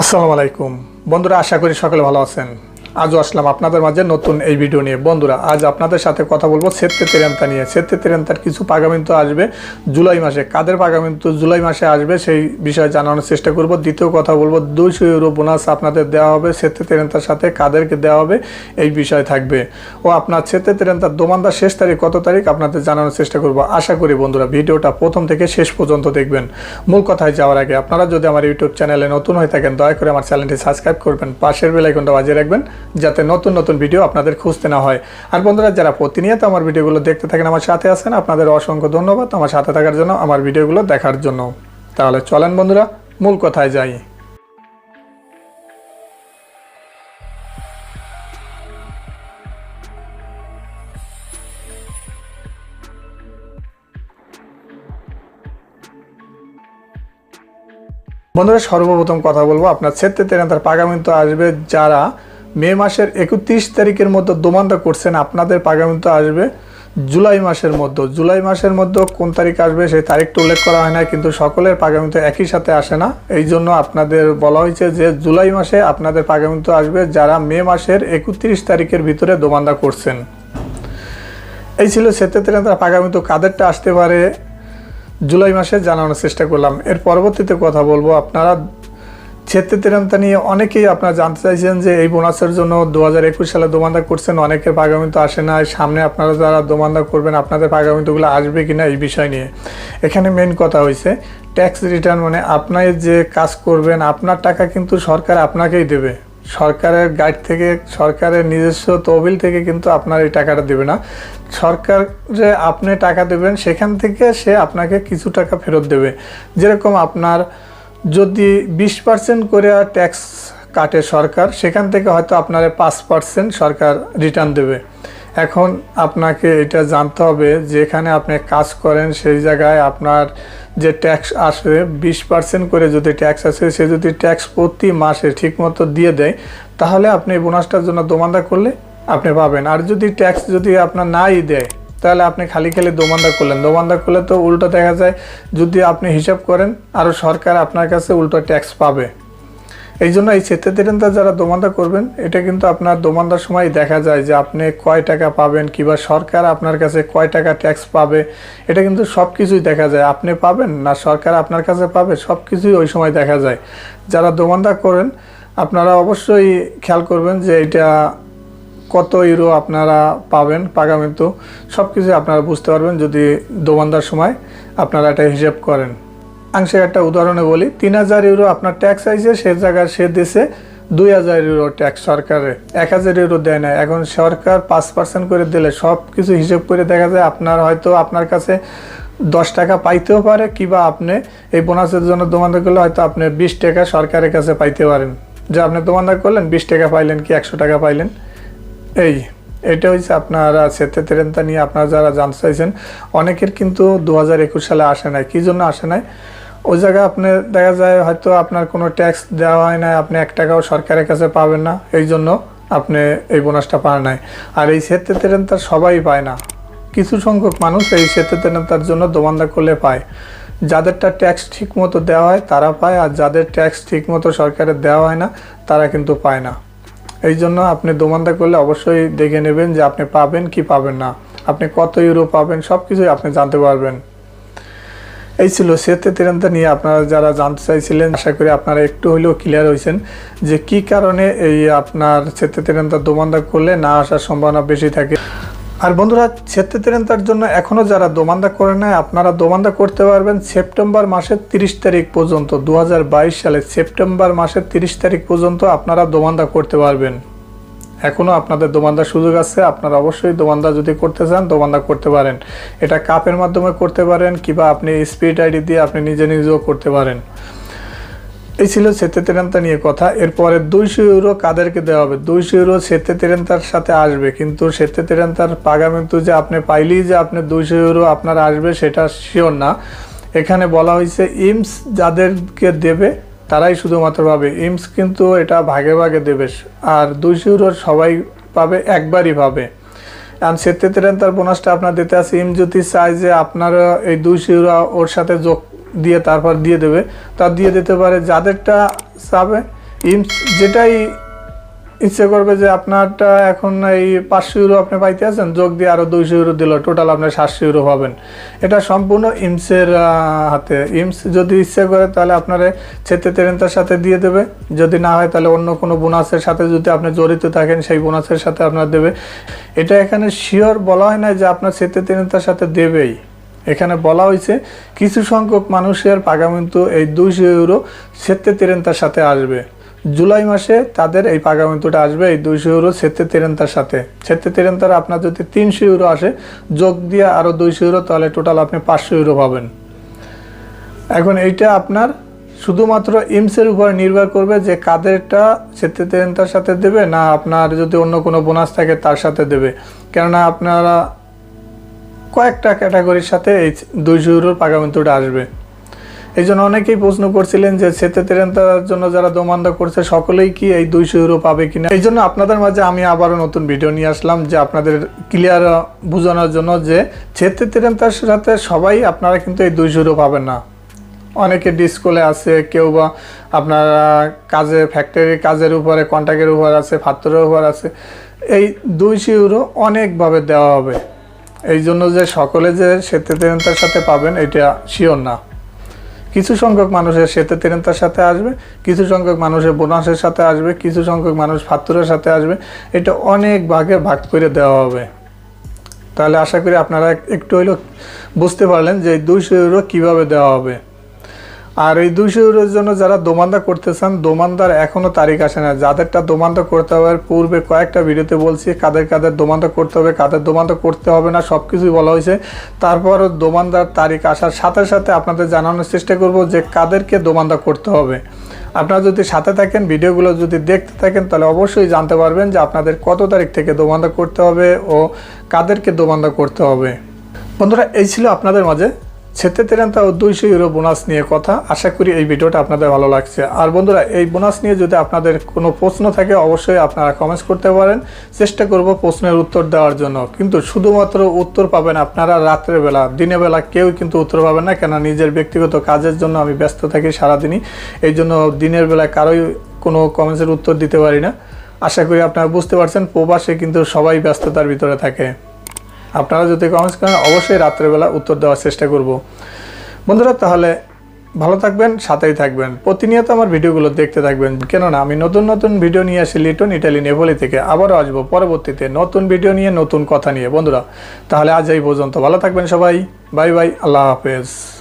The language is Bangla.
আসসালামু আলাইকুম। বন্ধুরা আশা করি সকলে ভালো আছেন। আজও আসলাম আপনাদের মাঝে নতুন এই ভিডিও নিয়ে। বন্ধুরা, আজ আপনাদের সাথে কথা বলব সেত্তে তেরেন্তা নিয়ে। সেত্তে তেরেন্তার কিছু পাগামিন্তু আসবে জুলাই মাসে। কাদের পাগামিন্তু জুলাই মাসে আসবে সেই বিষয়ে জানানোর চেষ্টা করব। দ্বিতীয় কথা বলব, দুইশো ইউরো বোনাস আপনাদের দেওয়া হবে সেত্তে তেরেন্তার সাথে, কাদেরকে দেওয়া হবে এই বিষয় থাকবে। ও আপনার সেত্তে তেরেন্তার দোমানদার শেষ তারিখ কত তারিখ আপনাদের জানানোর চেষ্টা করব। আশা করি বন্ধুরা ভিডিওটা প্রথম থেকে শেষ পর্যন্ত দেখবেন। মূল কথায় যাওয়ার আগে আপনারা যদি আমার ইউটিউব চ্যানেলে নতুন হয়ে থাকেন, দয়া করে আমার চ্যানেলটি সাবস্ক্রাইব করবেন। পাশের বেল আইকনটা বাজিয়ে রাখবেন। যাতে নতুন নতুন ভিডিও আপনাদের খুঁজতে না হয়। আর বন্ধুরা, যারা প্রতিনিয়ত আমার ভিডিওগুলো দেখতে থাকেন, আমার সাথে আছেন, আপনাদের অসংখ্য ধন্যবাদ আমার সাথে থাকার জন্য, আমার ভিডিওগুলো দেখার জন্য। তাহলে চলেন বন্ধুরা, মূল কথায় যাই। বন্ধুরা, সর্বপ্রথম কথা বলব, আপনার ছেত্রে তেরান্তার পাগামিন্তু আসবে যারা মে মাসের একত্রিশ তারিখের মধ্যে দোমান্দা করছেন, আপনাদের পাগামিত আসবে জুলাই মাসের মধ্যে। জুলাই মাসের মধ্যে কোন তারিখ আসবে সেই তারিখটা উল্লেখ করা হয় না কিন্তু সকলের পাগামিত একই সাথে আসে না। এই জন্য আপনাদের বলা হয়েছে যে জুলাই মাসে আপনাদের পাগামিত আসবে যারা মে মাসের একত্রিশ তারিখের ভিতরে দোমান্দা করছেন। এই ছিল সেতে তেরান্তার পাগামিন্তু কাদেরটা আসতে পারে? জুলাই মাসে জানানোর চেষ্টা করলাম। এর পরবর্তীতে কথা বলব। আপনারা ছেত্রে তেরান্তা নিয়ে অনেকেই আপনারা জানতে চাইছেন যে এই বোনাসের জন্য দু হাজার একুশ সালে দোমান্দা করছেন অনেকের পাগামিন্তু আসে না সামনে আপনারা যারা দোমান্দা করবেন, আপনাদের পাগামিন্তুগুলো আসবে কিনা এই বিষয় নিয়ে। এখানে মেন কথা হয়েছে ট্যাক্স রিটার্ন মানে আপনার যে কাজ করবেন, আপনার টাকা কিন্তু সরকার আপনাকেই দেবে। সরকারের গাইড থেকে, সরকারের নিজস্ব তহবিল থেকে কিন্তু আপনার এই টাকাটা দেবে না। সরকার যে আপনি টাকা দেবেন, সেখান থেকে সে আপনাকে কিছু টাকা ফেরত দেবে। যেরকম আপনার যদি বিশ পার্সেন্ট করে ট্যাক্স কাটে সরকার, সেখান থেকে হয়তো আপনার পাঁচ পার্সেন্ট সরকার রিটার্ন দেবে। এখন আপনাকে এটা জানতে হবে যেখানে আপনি কাজ করেন, সেই জায়গায় আপনার যে ট্যাক্স আসবে বিশ পার্সেন্ট করে যদি ট্যাক্স আসে, সে যদি ট্যাক্স প্রতি মাসে ঠিকমতো দিয়ে দেয়, তাহলে আপনি বোনাসটার জন্য দোমান্দা করলে আপনি পাবেন। আর যদি ট্যাক্স যদি আপনার নাই দেয় তাহলে আপনি খালি খালি দোমান্দা করলেন। দোমান্দা করলে তো উল্টো দেখা যায়, যদি আপনি হিসাব করেন আরও সরকার আপনার কাছে উল্টো ট্যাক্স পাবে। এই জন্য এই চেতে তেরেন্তা যারা দোমান্দা করবেন, এটা কিন্তু আপনার দোমান্দার সময় দেখা যায় যে আপনি কয় টাকা পাবেন কিংবা সরকার আপনার কাছে কয় টাকা ট্যাক্স পাবে। এটা কিন্তু সব কিছুই দেখা যায়। আপনি পাবেন না সরকার আপনার কাছে পাবে সব কিছুই ওই সময় দেখা যায়। যারা দোমান্দা করেন, আপনারা অবশ্যই খেয়াল করবেন যে এটা কত ইউরো আপনারা পাবেন পাগামে পাগামিন্তু সব কিছু আপনারা বুঝতে পারবেন যদি দোমান্দার সময় আপনারা এটা হিসেব করেন। আংশিক একটা উদাহরণে বলি, তিন হাজার ইউরো আপনার ট্যাক্স আইছে, সে জায়গায় সে দেশে দুই হাজার ইউরো ট্যাক্স সরকারে। এক হাজার ইউরো দেয় না এখন সরকার পাঁচ পার্সেন্ট করে দিলে সব কিছু হিসেব করে দেখা যায় আপনার হয়তো আপনার কাছে দশ টাকা পাইতেও পারে, কিবা আপনি এই বোনাসের জন্য দোমান্দা করলে হয়তো আপনি বিশ টাকা সরকারের কাছে পাইতে পারেন। যে আপনি দোমান্দা করলেন, বিশ টাকা পাইলেন কি একশো টাকা পাইলেন? এই, এটা হচ্ছে আপনারা সেতে তেরেন্তা নিয়ে আপনারা যারা জানতে চাইছেন, অনেকের কিন্তু দু হাজার একুশ সালে আসে নাই। কী জন্য আসে নাই? ওই জায়গায় আপনি দেখা যায় হয়তো আপনার কোনো ট্যাক্স দেওয়া হয় না আপনি এক টাকাও সরকারের কাছে পাবেন না, এই জন্য আপনি এই বোনাসটা পান নাই। আর এই সেতে তেরেন্তার সবাই পায় না। কিছু সংখ্যক মানুষ এই সেতে তেরেন্তার জন্য দোমান্দা করলে পায়। যাদেরটা ট্যাক্স ঠিক মতো দেওয়া হয় তারা পায়, আর যাদের ট্যাক্স ঠিক মতো সরকারের দেওয়া হয় না, তারা কিন্তু পায় না। এই জন্য আপনি দোমান্দা করলে অবশ্যই দেখে নেবেন যে আপনি পাবেন কি পাবেন না। আপনি কত ইউরো পাবেন সব কিছুই আপনি জানতে পারবেন। এই ছিল সেতে তেরেন্তা নিয়ে আপনারা যারা জানতে চাইছিলেন, আশা করি আপনারা একটু হলেও ক্লিয়ার হয়েছেন যে কি কারণে এই আপনার সেতে তেরেন্তা দোমানদা করলে না আসার সম্ভাবনা বেশি থাকে। আর বন্ধুরা তেরেন্তার জন্য এখনও যারা দোমান্দা করে নেয়, আপনারা দোমান্দা করতে পারবেন সেপ্টেম্বর মাসের তিরিশ তারিখ পর্যন্ত দু হাজার বাইশ সালে সেপ্টেম্বর মাসের তিরিশ তারিখ পর্যন্ত আপনারা দোমান্দা করতে পারবেন। এখনও আপনাদের দোমান্দার সুযোগ আছে, আপনারা অবশ্যই দোমান্দা যদি করতে চান, দোমান্দা করতে পারেন। এটা কাপের মাধ্যমে করতে পারেন, কিংবা আপনি স্পিড আইডি দিয়ে আপনি নিজে নিজেও করতে পারেন। এই ছিল সেতে তেরেন্তা নিয়ে কথা। এরপরে দুইশো ইউরো কাদেরকে দেওয়া হবে। দুইশো ইউরো সেতে তেরেন্তার সাথে আসবে। কিন্তু সেতে তেরেন্তার পাগামিন্তু যে আপনি পাইলেই যে আপনি দুইশো ইউরো আপনার আসবে সেটা শিওর না। এখানে বলা হয়েছে, ইমস যাদেরকে দেবে, তারাই শুধুমাত্র পাবে। ইমস কিন্তু এটা ভাগে ভাগে দেবে। আর দুইশো ইউরো সবাই পাবে, একবারই পাবে। আর সেতে তেরেন্তার বোনাসটা আপনার দিতে আছে। ইম যদি চাই যে আপনার এই দুইশো ইউরো ওর সাথে যোগ দিয়ে তারপর দিয়ে দেবে। তা দিয়ে দিতে পারে যাদেরটা চাবে। ইমস যেটাই ইচ্ছে করবে যে আপনারটা এখন এই পাঁচশো ইউরো আপনি পাইতে আছেন, যোগ দিয়ে আরও দুইশো ইউরো দিল টোটাল আপনি সাতশো ইউরো পাবেন। এটা সম্পূর্ণ ইমসের হাতে। ইমস যদি ইচ্ছে করে তাহলে আপনার ছেতে তেরেন্তার সাথে দিয়ে দেবে। যদি না হয় তাহলে অন্য কোনো বোনাসের সাথে যদি আপনি জড়িত থাকেন, সেই বোনাসের সাথে আপনার দেবে। এটা এখানে শিওর বলা হয় না যে আপনার ছেতে তেরেন্তার সাথে দেবেই। এখানে বলা হয়েছে, কিছু সংখ্যক মানুষের পাগামিন্তু এই দুইশো ইউরো সেত্তে তেরেন্তার সাথে আসবে। জুলাই মাসে তাদের এই পাগামিন্তুটা আসবে এই দুইশো ইউরো সেত্তে তেরেন্তার সাথে। সেত্তে তেরেন্তার আপনার যদি তিনশো ইউরো আসে, যোগ দিয়ে আরও দুইশো ইউরো, তাহলে টোটাল আপনি পাঁচশো ইউরো পাবেন। এখন এইটা আপনার শুধুমাত্র ইমসের উপর নির্ভর করবে যে কাদেরটা সেত্তে সাথে দেবে না আপনার যদি অন্য কোনো বোনাস থাকে তার সাথে দেবে। কেননা আপনারা কয়েকটা ক্যাটাগরির সাথে এই দুইশো ইউরোর পাগামিন্তুটা আসবে। এই জন্য অনেকেই প্রশ্ন করছিলেন যে সেতে তেরেন্তার জন্য যারা দোমান্দা করছে, সকলেই কি এই দুইশো ইউরো পাবে কিনা? এই জন্য আপনাদের মাঝে আমি আবারও নতুন ভিডিও নিয়ে আসলাম যে আপনাদের ক্লিয়ার বোঝানোর জন্য যে সেতে তেরেন্তার সাথে সবাই আপনারা কিন্তু এই দুইশো ইউরো পাবেন না। অনেকে ডিসকোলে আছে, কেউ বা আপনারা কাজে ফ্যাক্টরি কাজের উপরে কন্ট্রাক্টের উপর আছে, ফাত্তরের উপর আছে। এই দুইশো ইউরো অনেকভাবে দেওয়া হবে। এই জন্য যে সকলে যে সেতে তেরেন্তার সাথে পাবেন, এটা শিওর না। কিছু সংখ্যক মানুষের সেতে তেরেন্তার সাথে আসবে, কিছু সংখ্যক মানুষের বোনাসের সাথে আসবে, কিছু সংখ্যক মানুষ ফাত্তুরের সাথে আসবে, এটা অনেক ভাগে ভাগ করে দেওয়া হবে। তাহলে আশা করি আপনারা একটু হইলেও বুঝতে পারলেন যে দুইশো ইউরো কীভাবে দেওয়া হবে। আর এই দুইশো ইউরোর জন্য যারা দোমান্দা করতে চান দোমান্দার এখনও তারিখ আসে না। যাদেরটা দোমান্দা করতে হবে পূর্বে কয়েকটা ভিডিওতে বলছি, কাদের কাদের দোমান্দা করতে হবে, কাদের দোমান্দা করতে হবে না সব কিছুই বলা হয়েছে। তারপরও দোমান্দার তারিখ আসার সাথে সাথে আপনাদের জানানোর চেষ্টা করব যে কাদেরকে দোমান্দা করতে হবে। আপনারা যদি সাথে থাকেন, ভিডিওগুলো যদি দেখতে থাকেন, তাহলে অবশ্যই জানতে পারবেন যে আপনাদের কত তারিখ থেকে দোমান্দা করতে হবে ও কাদেরকে দোমান্দা করতে হবে। বন্ধুরা, এই ছিল আপনাদের মাঝে ছেতে তেরেন্তা ও দুইশো ইউরো বোনাস নিয়ে কথা। আশা করি এই ভিডিওটা আপনাদের ভালো লাগছে। আর বন্ধুরা, এই বোনাস নিয়ে যদি আপনাদের কোনো প্রশ্ন থাকে, অবশ্যই আপনারা কমেন্টস করতে পারেন। চেষ্টা করব প্রশ্নের উত্তর দেওয়ার জন্য। কিন্তু শুধুমাত্র উত্তর পাবেন আপনারা রাত্রের বেলা। দিনের বেলা কেউ কিন্তু উত্তর পাবেন না কেন নিজের ব্যক্তিগত কাজের জন্য আমি ব্যস্ত থাকি সারাদিনই। এই জন্য দিনের বেলা কারোই কোনো কমেন্টসের উত্তর দিতে পারি না। আশা করি আপনারা বুঝতে পারছেন, প্রবাসে কিন্তু সবাই ব্যস্ততার ভিতরে থাকে। আপনারা যদি কমেন্টস করেন, অবশ্যই রাত্রেবেলা উত্তর দেওয়ার চেষ্টা করব। বন্ধুরা, তাহলে ভালো থাকবেন, সাথেই থাকবেন। প্রতিনিয়ত আমার ভিডিওগুলো দেখতে থাকবেন। কেননা, আমি নতুন নতুন ভিডিও নিয়ে আসি লিটন ইটালি নেভলি থেকে। আবারও আসব পরবর্তীতে নতুন ভিডিও নিয়ে, নতুন কথা নিয়ে। বন্ধুরা, তাহলে আজ এই পর্যন্ত। ভালো থাকবেন সবাই। Bye bye. আল্লাহ হাফেজ।